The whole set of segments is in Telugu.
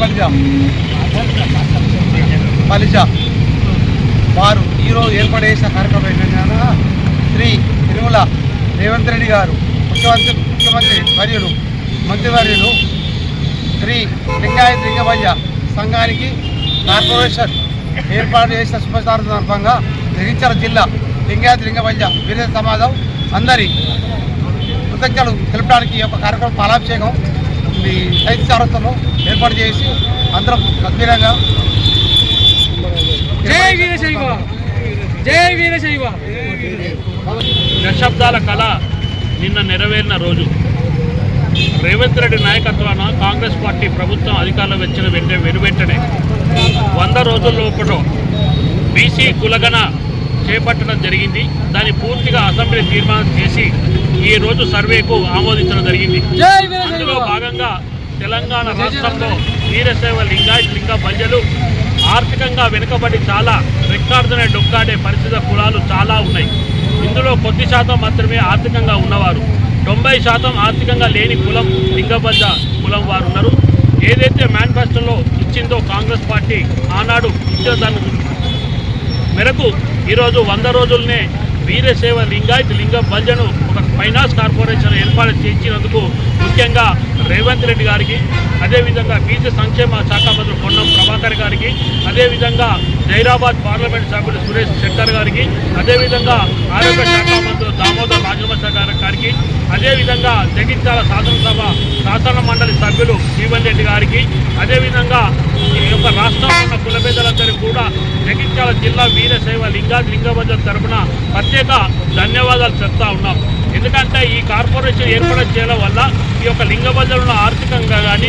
పలిజ బలిజ వారు ఈరోజు ఏర్పాటు చేసిన కార్యక్రమం ఏంటంటే శ్రీ తిరుమల రేవంత్ రెడ్డి గారు ముఖ్యమంత్రి ముఖ్యమంత్రి వర్యులు మంత్రివర్యులు శ్రీ లింగాయత్ లింగమయ్య సంఘానికి కార్పొరేషన్ ఏర్పాటు చేసిన శుభసార సందర్భంగా జగిత్యాల జిల్లా లింగాయత్ లింగమయ్య వీర సమాజం అందరి కృతజ్ఞతలు తెలపడానికి ఈ యొక్క కార్యక్రమం పాలాభిషేకం. ఈ రైతు చౌరస్తలో ఏర్పాటు చేసి అందరం గంభీరంగా జై వీరశైవ జై వీరశైవ. దశాబ్దాల కళ నిన్న నెరవేరిన రోజు. రేవంత్ రెడ్డి నాయకత్వాన కాంగ్రెస్ పార్టీ ప్రభుత్వం అధికారంలో వచ్చిన వెంటనే వెనువెంటనే వంద రోజుల లోపల బీసీ కులగణ చేపట్టడం జరిగింది. దాన్ని పూర్తిగా అసెంబ్లీ తీర్మానం చేసి ఈ రోజు సర్వేకు ఆమోదించడం జరిగింది. అందులో భాగంగా తెలంగాణ రాష్ట్రంలో వీరశైవ లింగాయత్ లింగ ప్రజలు ఆర్థికంగా వెనుకబడి చాలా రెక్కాడుతూనే డొక్కాడే పరిస్థితుల కులాలు చాలా ఉన్నాయి. ఇందులో కొద్ది శాతం మాత్రమే ఆర్థికంగా ఉన్నవారు. తొంభై శాతం ఆర్థికంగా లేని కులం లింగబద్ధ కులం వారు ఉన్నారు. ఏదైతే మేనిఫెస్టోలో ఇచ్చిందో కాంగ్రెస్ పార్టీ ఆనాడు ఇచ్చిన దాని మేరకు ఈరోజు వంద రోజులనే వీరసేవ లింగాయత్ లింగ భజను ఒక ఫైనాన్స్ కార్పొరేషన్ ఏర్పాటు చేసినందుకు ముఖ్యంగా రేవంత్ రెడ్డి గారికి అదేవిధంగా బీసీ సంక్షేమ శాఖ మంత్రి పొన్నం ప్రభాకర్ గారికి అదేవిధంగా జైరాబాద్ పార్లమెంట్ సభ్యులు సురేష్ శెట్టర్ గారికి అదేవిధంగా ఆరోగ్య శాఖ మంత్రులు దామోదర్ రాజవంశ గారికి అదేవిధంగా జగిత్యాల శాసనసభ శాసన మండలి సభ్యులు జీవన్ రెడ్డి గారికి అదేవిధంగా ఈ యొక్క రాష్ట్రంలో ఉన్న కుల కూడా జగిత్యాల జిల్లా వీరశైవ లింగా లింగభద్ర తరఫున ప్రత్యేక ధన్యవాదాలు చెప్తా ఉన్నాం. ఎందుకంటే ఈ కార్పొరేషన్ ఏర్పాటు చేయడం వల్ల ఈ యొక్క లింగబంధులను ఆర్థికంగా కానీ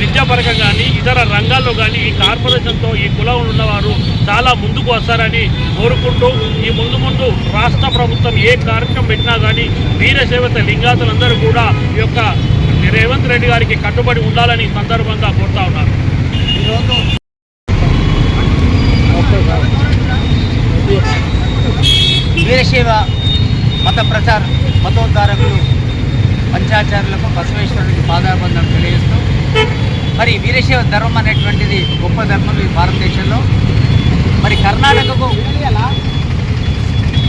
విద్యాపరకం కానీ ఇతర రంగాల్లో కానీ ఈ కార్పొరేషన్తో ఈ కులం ఉన్నవారు చాలా ముందుకు వస్తారని కోరుకుంటూ ఈ ముందు ముందు రాష్ట్ర ప్రభుత్వం ఏ కార్యక్రమం పెట్టినా కానీ వీరశైవత లింగాతులందరూ కూడా ఈ యొక్క రేవంత్ రెడ్డి గారికి కట్టుబడి ఉండాలని సందర్భంగా కోరుతా ఉన్నారు. వీరశైవ మత ప్రచార మతోద్ధారకులు పంచాచారులకు బసవేశ్వరుడికి పాదాబంధం తెలియజేస్తూ మరి వీరశైవ ధర్మం అనేటువంటిది గొప్ప ధర్మం ఈ భారతదేశంలో. మరి కర్ణాటకకు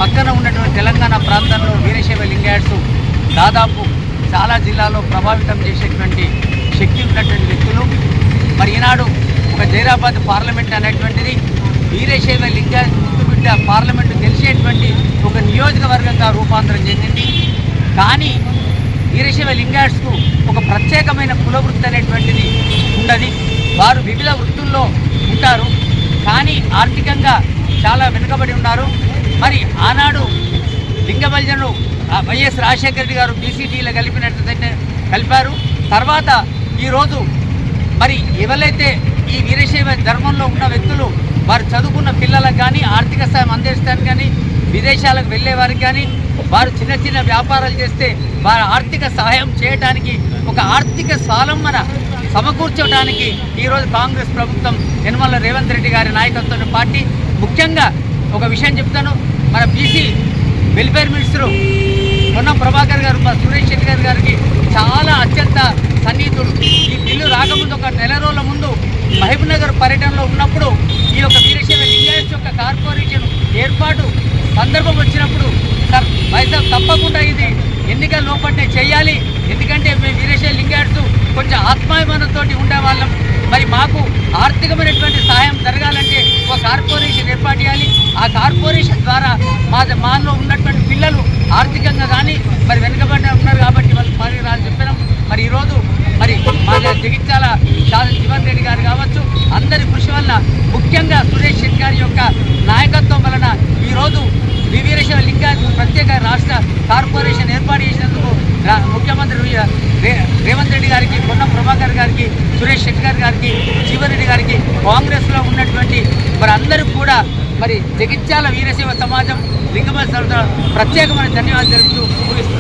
పక్కన ఉన్నటువంటి తెలంగాణ ప్రాంతంలో వీరశైవ లింగాయట్స్ దాదాపు చాలా జిల్లాలో ప్రభావితం చేసేటువంటి శక్తి ఉన్నటువంటి వ్యక్తులు. మరి ఈనాడు ఒక జైరాబాద్ పార్లమెంట్ అనేటువంటిది వీరశైవ లింగాయత్ ముందు బిడ్డ పార్లమెంటు తెలిసేటువంటి ఒక నియోజకవర్గంగా రూపాంతరం చెందింది. వీరశైవ లింగాడ్స్కు ఒక ప్రత్యేకమైన కుల వృత్తి అనేటువంటిది ఉండదు. వారు వివిధ వృత్తుల్లో ఉంటారు. కానీ ఆర్థికంగా చాలా వెనుకబడి ఉన్నారు. మరి ఆనాడు లింగబల్జను వైఎస్ రాజశేఖర రెడ్డి గారు బీసీటీలో కలిపినట్టు కలిపారు. తర్వాత ఈరోజు మరి ఎవరైతే ఈ వీరశైవ ధర్మంలో ఉన్న వ్యక్తులు వారు చదువుకున్న పిల్లలకు కానీ ఆర్థిక సాయం అందించడానికి కానీ విదేశాలకు వెళ్ళే వారికి కానీ వారు చిన్న చిన్న వ్యాపారాలు చేస్తే వారి ఆర్థిక సహాయం చేయడానికి ఒక ఆర్థిక స్వాలంబన సమకూర్చడానికి ఈరోజు కాంగ్రెస్ ప్రభుత్వం యనమల రేవంత్ రెడ్డి గారి నాయకత్వంలో పార్టీ. ముఖ్యంగా ఒక విషయం చెప్తాను. మన BC welfare minister Ponnam Prabhakar గారు మా సురేష్ శెట్టి గారి గారికి చాలా అత్యంత సన్నిహితుడు. ఈ బిల్లు రాకముందు ఒక నెల మహబూబ్నగర్ నగర్ పర్యటనలో ఉన్నప్పుడు ఈ యొక్క వీరశైవ లింగాయత్ యొక్క కార్పొరేషన్ ఏర్పాటు సందర్భం వచ్చినప్పుడు సార్ తప్పకుండా ఇది ఎన్నికల లోపలనే చేయాలి. ఎందుకంటే మేము వీరశైవ లింగాయట్స్ కొంచెం ఆత్మాభిమానంతో ఉండేవాళ్ళం. మరి మాకు ఆర్థికమైనటువంటి సహాయం జరగాలంటే ఒక కార్పొరేషన్ ఏర్పాటు చేయాలి. ఆ కార్పొరేషన్ ద్వారా మా మాలో ఉన్నటువంటి పిల్లలు ఆర్థికంగా కానీ మరి వెనుకబడి ఉన్నారు కాబట్టి వాళ్ళు పని రాని చెప్పినాం. మరి ఈరోజు మరి మా జగిత్యాల చాలా జీవన్ రెడ్డి గారు కావచ్చు అందరి కృషి వలన ముఖ్యంగా సురేష్ శెట్టి గారి యొక్క నాయకత్వం వలన ఈరోజు వివీరేశ్వర లింగాయత్ ప్రత్యేక రాష్ట్ర కార్పొరేషన్ ఏర్పాటు చేసినందుకు ముఖ్యమంత్రి రేవంత్ రెడ్డి గారికి పొన్నం ప్రభాకర్ గారికి సురేష్ శెట్టి గారి గారికి జీవన్ రెడ్డి గారికి కాంగ్రెస్లో ఉన్నటువంటి మరి అందరూ కూడా మరి జగిత్యాల వీరశైవ సమాజం లింగమ ప్రత్యేకమైన ధన్యవాదాలు తెలుపుతూ ముగిస్తున్నారు